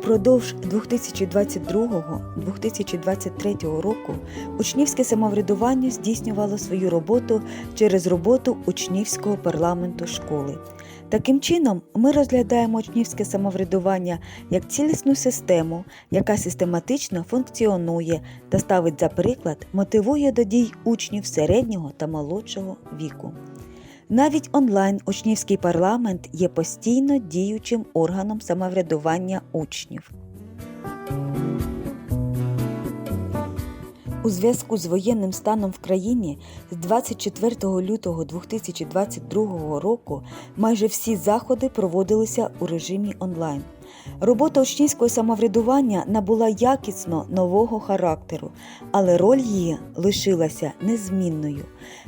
Упродовж 2022-2023 року учнівське самоврядування здійснювало свою роботу через роботу учнівського парламенту школи. Таким чином, ми розглядаємо учнівське самоврядування як цілісну систему, яка систематично функціонує та ставить за приклад, мотивує до дій учнів середнього та молодшого віку. Навіть онлайн учнівський парламент є постійно діючим органом самоврядування учнів. У зв'язку з воєнним станом в країні з 24 лютого 2022 року майже всі заходи проводилися у режимі онлайн. Робота учнівського самоврядування набула якісно нового характеру, але роль її лишилася незмінною.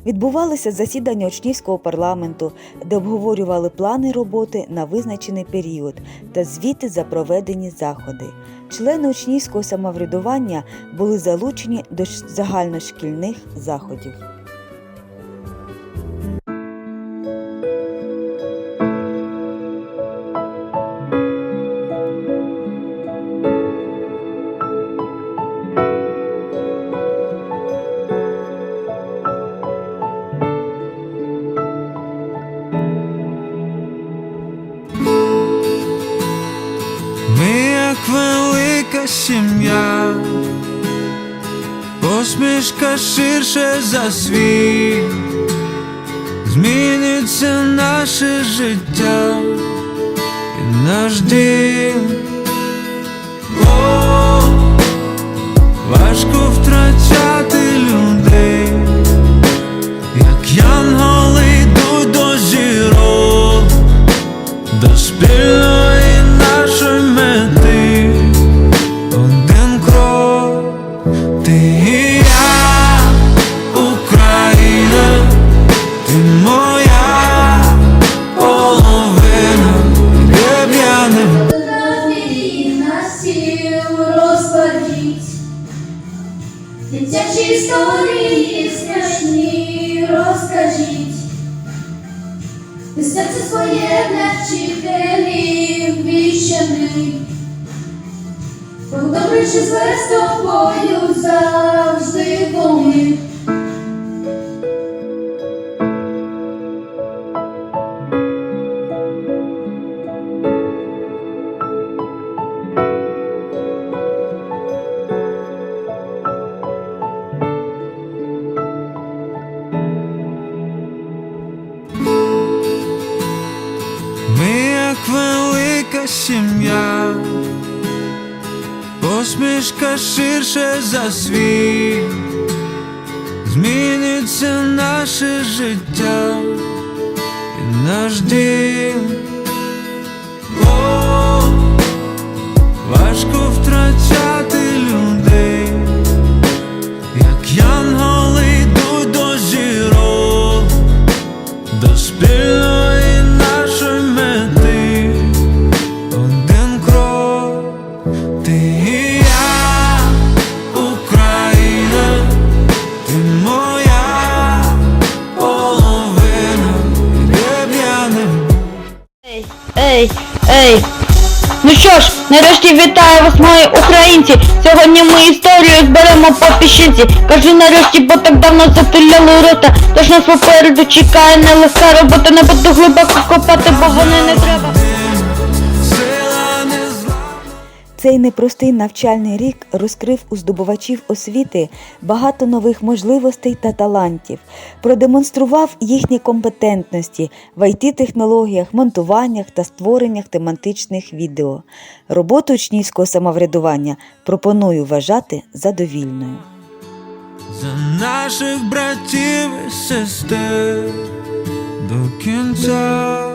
Відбувалися засідання учнівського парламенту, де обговорювали плани роботи на визначений період та звіти за проведені заходи. Члени учнівського самоврядування були залучені до загальношкільних заходів. Ми як велика сім'я, посмішка ширше за світ, зміниться наше життя і наш дім. І я, Україна, ти моя половина, де б я не на розкладіть, дитячі історії смішні розкажіть, серце своє для вчителів Добрий чи з тобою завжди помив. Ми як велика сім'я, посмішка ширше за світ, зміниться наше життя і наш дім. Ей, ей. Ну що ж, нарешті вітаю вас, мої українці. Сьогодні ми історію зберемо по піщинці. Кажу нарешті, бо так давно затуляли рота. Тож нас попереду чекає нелегка робота. Не буду глибоко копати, бо вони Цей непростий навчальний рік розкрив у здобувачів освіти багато нових можливостей та талантів, продемонстрував їхні компетентності в IT-технологіях, монтуваннях та створеннях тематичних відео. Роботу учнівського самоврядування пропоную вважати задовільною. За наших братів і сестер до кінця.